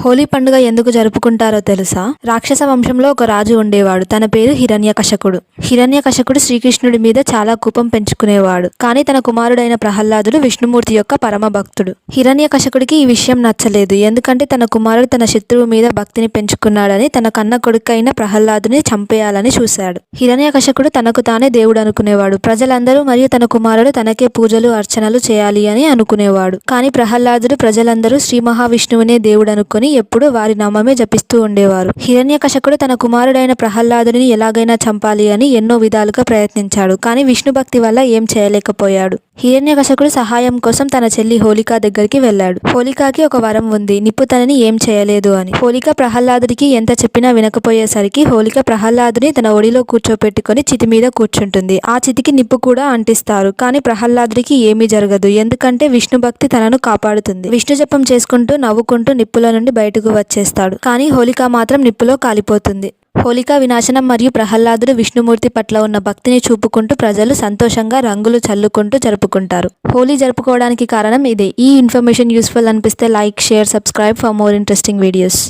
హోలీ పండుగ ఎందుకు జరుపుకుంటారో తెలుసా? రాక్షస వంశంలో ఒక రాజు ఉండేవాడు. తన పేరు హిరణ్యకశకుడు హిరణ్యకశకుడు శ్రీకృష్ణుడి మీద చాలా కోపం పెంచుకునేవాడు. కానీ తన కుమారుడైన ప్రహ్లాదుడు విష్ణుమూర్తి యొక్క పరమ భక్తుడు. హిరణ్యకశకుడికి ఈ విషయం నచ్చలేదు. ఎందుకంటే తన కుమారుడు తన శత్రువు మీద భక్తిని పెంచుకున్నాడని తన కన్న కొడుకైన ప్రహ్లాదుని చంపేయాలని చూశాడు. హిరణ్యకశకుడు తనకు తానే దేవుడు అనుకునేవాడు. ప్రజలందరూ మరియు తన కుమారుడు తనకే పూజలు అర్చనలు చేయాలి అని అనుకునేవాడు. కానీ ప్రహ్లాదుడు ప్రజలందరూ శ్రీ మహావిష్ణువునే దేవుడు అనుకుని ఎప్పుడూ వారి నామమే జపిస్తూ ఉండేవారు. హిరణ్యకశకుడు తన కుమారుడైన ప్రహ్లాదుని ఎలాగైనా చంపాలి అని ఎన్నో విధాలుగా ప్రయత్నించాడు. కానీ విష్ణు భక్తి వల్ల ఏం చేయలేకపోయాడు. హిరణ్యకశకుడు సహాయం కోసం తన చెల్లి హోలికా దగ్గరికి వెళ్ళాడు. హోలికాకి ఒక వరం ఉంది. నిప్పు తనని ఏం చేయలేదు అని. హోలిక ప్రహ్లాదుడికి ఎంత చెప్పినా వినకపోయేసరికి హోలిక ప్రహ్లాదుని తన ఒడిలో కూర్చోపెట్టుకొని చితి మీద కూర్చుంటుంది. ఆ చితికి నిప్పు కూడా అంటిస్తారు. కానీ ప్రహ్లాదుడికి ఏమీ జరగదు. ఎందుకంటే విష్ణు భక్తి తనను కాపాడుతుంది. విష్ణు జపం చేసుకుంటూ నవ్వుకుంటూ నిప్పుల నుండి బయటకు వచ్చేస్తాడు. కానీ హోలిక మాత్రం నిప్పులో కాలిపోతుంది. హోలికా వినాశనం మరియు ప్రహ్లాదుడు విష్ణుమూర్తి పట్ల ఉన్న భక్తిని చూపుకుంటూ ప్రజలు సంతోషంగా రంగులు చల్లుకుంటూ జరుపుకుంటారు. హోలీ జరుపుకోవడానికి కారణం ఇదే. ఈ ఇన్ఫర్మేషన్ యూస్ఫుల్ అనిపిస్తే like share subscribe for more interesting videos.